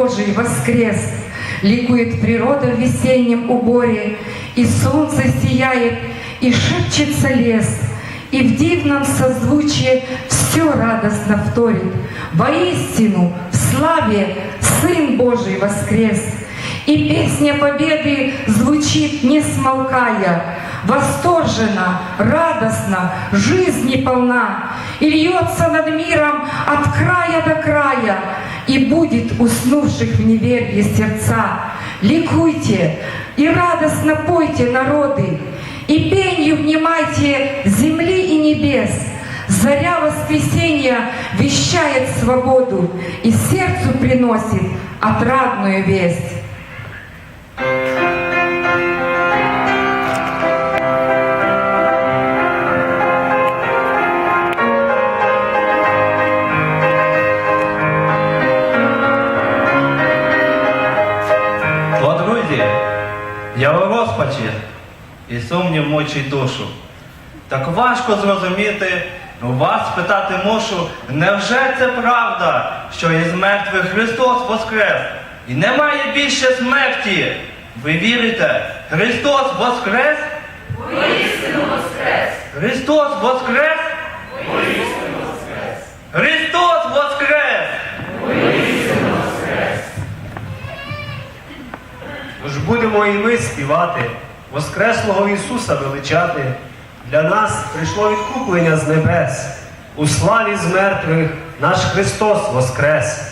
Божий воскрес! Ликует природа в весеннем уборе, И солнце сияет, и шепчется лес, И в дивном созвучии все радостно вторит. Воистину, в славе Сын Божий воскрес! И песня победы звучит не смолкая, Восторженно, радостно, жизни полна, И льется над миром от края до края, И будет уснувших в неверье сердца. Ликуйте и радостно пойте, народы, И пенью внимайте земли и небес, Заря воскресенья вещает свободу И сердцу приносит отрадную весть. Я у розпачі і сумнів мочить душу. Так важко зрозуміти, у вас питати мушу, невже це правда, що із мертвих Христос воскрес? І немає більше смерті. Ви вірите? Христос воскрес? Воістину воскрес! Христос воскрес? Христос воскрес! Будемо і ми співати, Воскреслого Ісуса величати. Для нас прийшло відкуплення з небес. У славі з мертвих наш Христос воскрес.